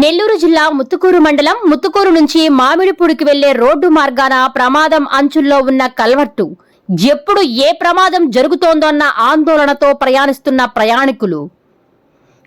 నెల్లూరు జిల్లా ముత్తుకూరు మండలం ముత్తుకూరు నుంచి మామిడిపూడికి వెళ్ళే రోడ్డు మార్గాన ప్రమాదం అంచుల్లో ఉన్న కల్వర్టు. ఎప్పుడు ఏ ప్రమాదం జరుగుతోందోన్న ఆందోళనతో ప్రయాణిస్తున్న ప్రయాణికులు.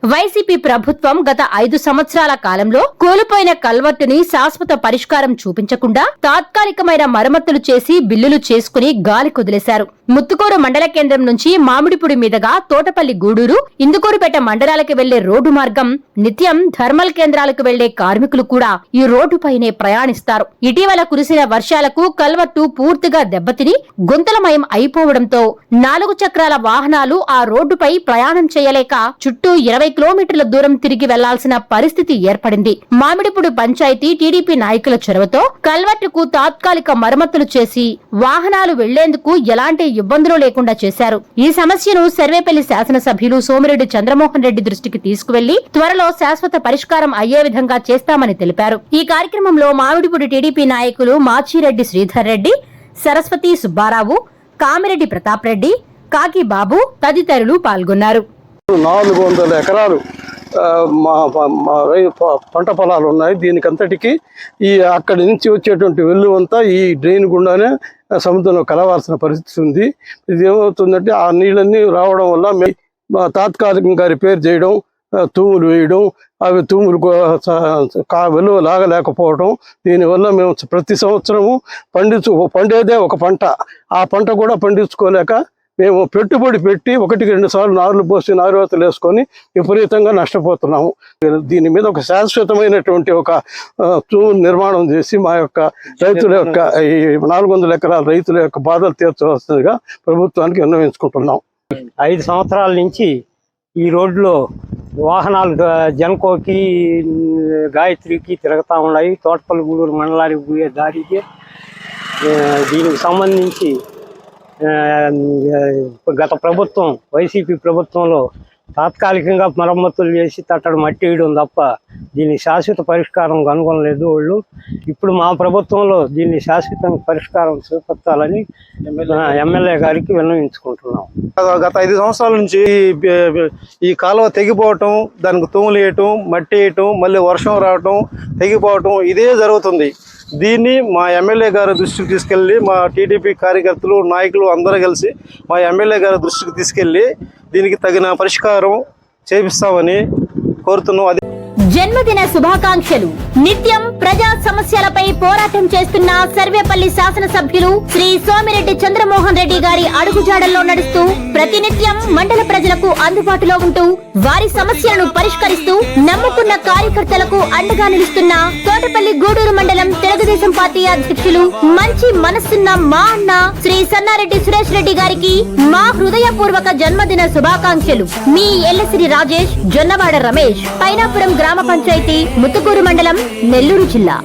వైసీపీ ప్రభుత్వం గత ఐదు సంవత్సరాల కాలంలో కోల్పోయిన కల్వర్టుని శాశ్వత పరిష్కారం చూపించకుండా తాత్కాలికమైన మరమ్మతులు చేసి బిల్లులు చేసుకుని గాలి కుదిలేశారు. ముత్తుకూరు మండల కేంద్రం నుంచి మామిడిపుడి మీదుగా తోటపల్లి గూడూరు ఇందుకూరుపేట మండలాలకు వెళ్ళే రోడ్డు మార్గం నిత్యం థర్మల్ కేంద్రాలకు వెళ్ళే కార్మికులు కూడా ఈ రోడ్డుపైనే ప్రయాణిస్తారు. ఇటీవల కురిసిన వర్షాలకు కల్వర్టు పూర్తిగా దెబ్బతిని గుంతలమయం అయిపోవడంతో నాలుగు చక్రాల వాహనాలు ఆ రోడ్డుపై ప్రయాణం చేయలేక చుట్టూ ఇరవై కిలోమీటర్ల దూరం తిరిగి వెళ్ళాల్సిన పరిస్థితి ఏర్పడింది. మామిడిపూడి పంచాయతీ టీడీపీ నాయకుల చొరవతో కల్వర్టుకు తాత్కాలిక మరమ్మతులు చేసి వాహనాలు వెళ్ళేందుకు ఎలాంటి ఇబ్బందులు లేకుండా చేశారు. ఈ సమస్యను సర్వేపల్లి శాసనసభ్యులు సోమిరెడ్డి చంద్రమోహన్ రెడ్డి దృష్టికి తీసుకువెళ్ళి త్వరలో శాశ్వత పరిష్కారం అయ్యే విధంగా చేస్తామని తెలిపారు. ఈ కార్యక్రమంలో మామిడిపూడి టీడీపీ నాయకులు మాచిరెడ్డి శ్రీధర్ రెడ్డి సరస్వతి సుబ్బారావు కామిరెడ్డి ప్రతాప్ రెడ్డి కాకి బాబు తదితరులు పాల్గొన్నారు. నాలుగు వందల ఎకరాలు మా పంట పొలాలు ఉన్నాయి. దీనికంతటికి ఈ అక్కడి నుంచి వచ్చేటువంటి వెళ్ళు అంతా ఈ డ్రైన్ గుండానే సముద్రంలో కలవాల్సిన పరిస్థితి ఉంది. ఇది ఏమవుతుందంటే ఆ నీళ్ళన్నీ రావడం వల్ల మే- మా తాత్కాలికంగా రిపేర్ చేయడం తూములు వేయడం అవి తూములు విలువ వెలువ లాగలేకపోవడం దీనివల్ల మేము ప్రతి సంవత్సరము పండించు పండేదే ఒక పంట. ఆ పంట కూడా పండించుకోలేక మేము పెట్టుబడి పెట్టి ఒకటికి రెండు సార్లు నారులు పోసి నారువేతలు వేసుకొని విపరీతంగా నష్టపోతున్నాము. దీని మీద ఒక శాశ్వతమైనటువంటి ఒక నిర్మాణం చేసి మా యొక్క రైతుల యొక్క ఈ నాలుగు వందల ఎకరాల రైతుల యొక్క బాధలు తీర్చవలసిందిగా ప్రభుత్వానికి విన్నవించుకుంటున్నాం. ఐదు సంవత్సరాల నుంచి ఈ రోడ్లో వాహనాలు జన్కోకి గాయత్రికి తిరుగుతూ ఉన్నాయి. తోటపల్లిగూడూరు మండలానికి పోయే దారికి దీనికి సంబంధించి గత ప్రభుత్వం వైసీపీ ప్రభుత్వంలో తాత్కాలికంగా మరమ్మతులు చేసి తట్టడు మట్టి వేయడం తప్ప దీన్ని శాశ్వత పరిష్కారం కనుగొనలేదు వాళ్ళు. ఇప్పుడు మా ప్రభుత్వంలో దీన్ని శాశ్వత పరిష్కారం చూపించాలని ఎమ్మెల్యే గారికి విన్నవించుకుంటున్నాం. గత ఐదు సంవత్సరాల నుంచి ఈ- ఈ కాలువ తెగిపోవటం దానికి తూములు వేయటం మట్టి వేయటం మళ్ళీ వర్షం రావటం తెగిపోవటం ఇదే జరుగుతుంది. దీన్ని మా ఎమ్మెల్యే గారి దృష్టికి తీసుకెళ్ళి మా టీడీపీ కార్యకర్తలు నాయకులు అందరూ కలిసి మా ఎమ్మెల్యే గారి దృష్టికి తీసుకెళ్ళి దీనికి తగిన పరిష్కారం చేపిస్తామని కోరుతున్నాం. అది జన్మదిన శుభాకాంక్షలు. నిత్యం ప్రజా సమస్యలపై పోరాటం చేస్తున్న సర్వేపల్లి శాసనసభ్యులు శ్రీ సోమిరెడ్డి చంద్రమోహన్ రెడ్డి గారి అడుగుజాడల్లో నడుస్తూ ప్రతినిత్యం మండల ప్రజలకు అందుబాటులో ఉంటూ వారి సమస్యలను పరిష్కరిస్తూ నమ్ముకున్న కార్యకర్తలకు అండగా నిలుస్తున్న తోటపల్లి గూడూరు మండలం తెలుగుదేశం పార్టీ అధ్యక్షులు మంచి మనస్సున్న మా అన్న శ్రీ సన్నారెడ్డి సురేష్ రెడ్డి గారికి మా హృదయపూర్వక జన్మదిన శుభాకాంక్షలు. మీ ఎల్లసిరి రాజేష్ జొన్నవాడ రమేష్ పైనాపురం గ్రామ పంచాయతీ ముత్తుకూరు మండలం నెల్లూరు జిల్లా.